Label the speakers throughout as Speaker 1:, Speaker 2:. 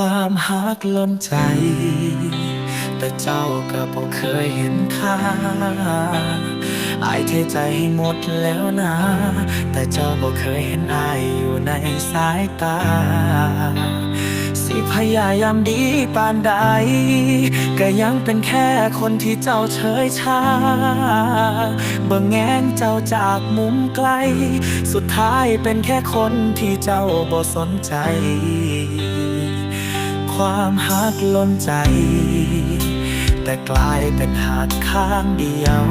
Speaker 1: ความฮักล้นใจ แต่เจ้าก็บ่เคยเห็นค่าอายเทใจให้หมดแล้วนะ แต่เจ้าบ่เคยเห็นอายอยู่ในสายตา สิพยายามดีปานใด ก็ยังเป็นแค่คนที่เจ้าเฉยชาเบิ่งแงนเจ้าจากมุมไกล สุดท้ายเป็นแค่คนที่เจ้าบ่สนใจ ความฮักล้นใจ แต่กลายเป็นหาดข้างเดียว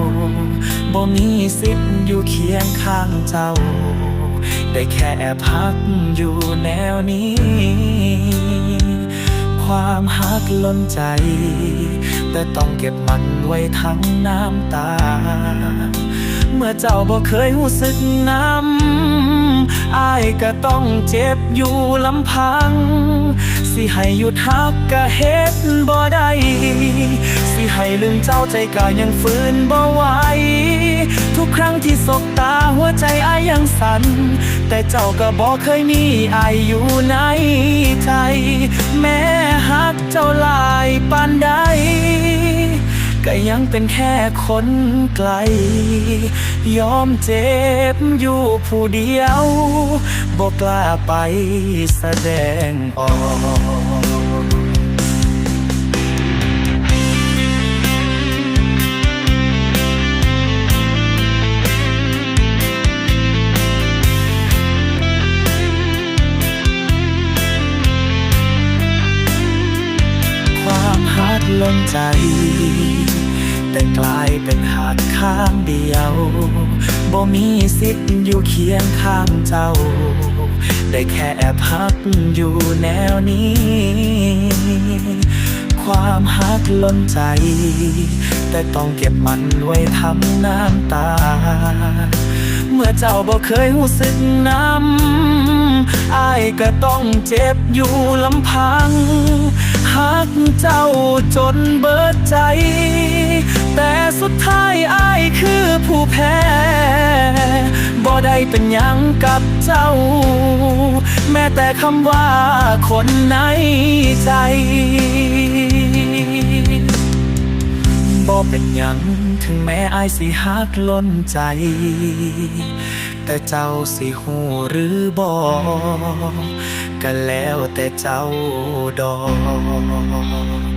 Speaker 1: บ่มีสิทธิ์อยู่เคียงข้างเจ้า ได้แค่พักอยู่แนวนี้ ความฮักล้นใจ แต่ต้องเก็บมันไว้ทั้งน้ำตา เมื่อเจ้าบ่เคยรู้สึกน้ำอายก็ต้องเจ็บอยู่ลำพัง สิให้หยุดฮักก็เฮ็ดบ่ได้สิให้ลืมเจ้าใจก็ยังฝืนบ่ไหวทุกครั้งที่สบตาหัวใจอายยังสั่น แต่เจ้าก็บอกเคยมีอายอยู่ในใจ แม้ฮักเจ้าหลายปานใด ก็ยังเป็นแค่คนไกล ยอมเจ็บอยู่ผู้เดียวบอกกล้าไปแสดงออก ล้นใจ แต่กลายเป็นหาดข้างเดียว บ่มีสิทธิ์อยู่เคียงข้างเจ้า ได้แค่แอบฮักอยู่แนวนี้ ความฮักล้นใจ แต่ต้องเก็บมันไว้ทำน้ำตา เมื่อเจ้าบ่เคยรู้สึกน้ำอายก็ต้องเจ็บอยู่ลำพัง หักเจ้าจนเบิดใจ แต่สุดท้ายอายคือผู้แพ้บ่ได้เป็นยังกับเจ้า แม้แต่คำว่าคนในใจบ่เป็นยังถึงแม้อายสิฮักล้นใจ แต่เจ้าสิหูหรือบ่ ก็แล้วแต่เจ้าดอก